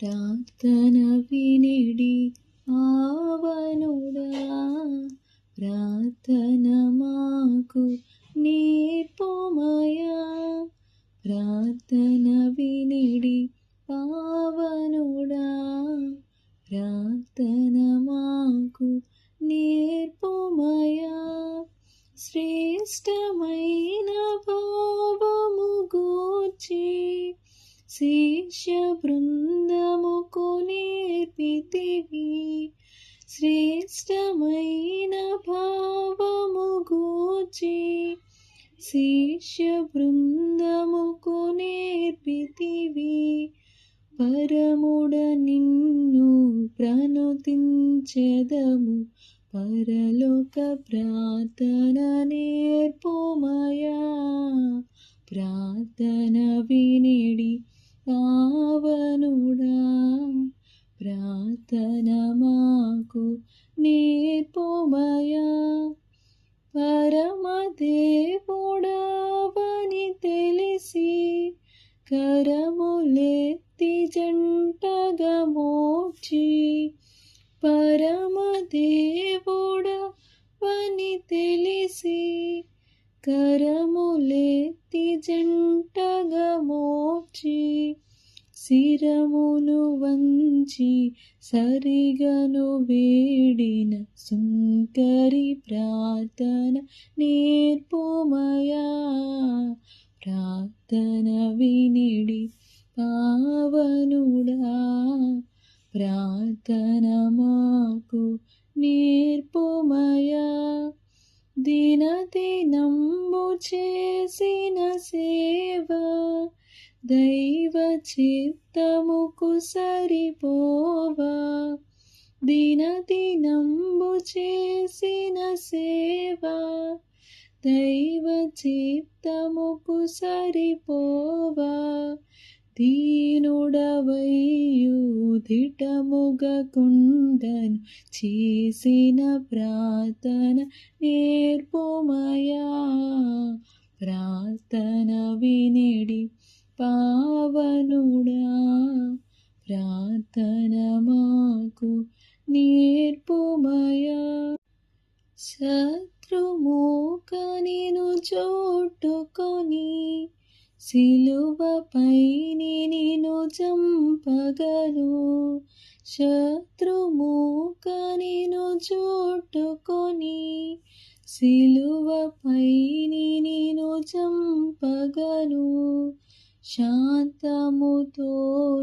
ప్రార్థన వినిడి ఆవనుడా. ప్రార్థన మాకు నేర్పుమయా ప్రార్థన వినిడి పావనుడా ప్రార్థన మాకు నేర్పుమయా శ్రేష్టమైన భావము గూర్చి శిష్య బృంద నేర్పితివి శ్రేష్టమైన భావము గూర్చి శిష్య బృందముకు నేర్పితివి. పరముడ నిన్ను ప్రణుతించెదము. పరలోక ప్రార్థన నేర్పుమయా. ప్రార్థన మాకు నేర్పుమయా పరమదేవుడవని తెలిసి కరములెత్తి జంటగా మోచి పరమదేవుడవని తెలిసి కరములెత్తి జంటగా మోచి శిరమును వంచి సరిగను వేడిన సుంకరి ప్రార్థన నేర్పుమయా. ప్రార్థన వినిడి పావనుడా. ప్రార్థన మాకు నేర్పుమయా. దినదినంబు చేసిన సేవ దైవ చిత్తముకు సరిపోవా? దినదినంబు చేసిన సేవ? దైవ చిత్తముకు సరిపోవా? దీనుడవయ్యూధిటముగకుండను చేసిన ప్రార్థన నేర్పుమయా? ప్రార్థన వినిడి పావనుడా ప్రార్థన మాకు నేర్పుమయా. శత్రుమూక నేను చోటుకొని సిలువపై నేను చంపగలు. శత్రుమూక నేను చోటుకొని సిలువపై నేను చంపగలు. శాంతముతో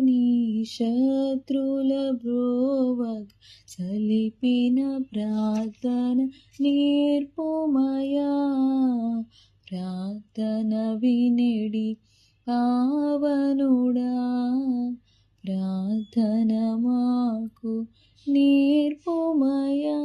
నీ శత్రుల బ్రోవగ సలిపిన ప్రార్థన నేర్పుమయా ప్రార్థన వినిడి పావనుడా ప్రార్థన మాకు నేర్పుమయా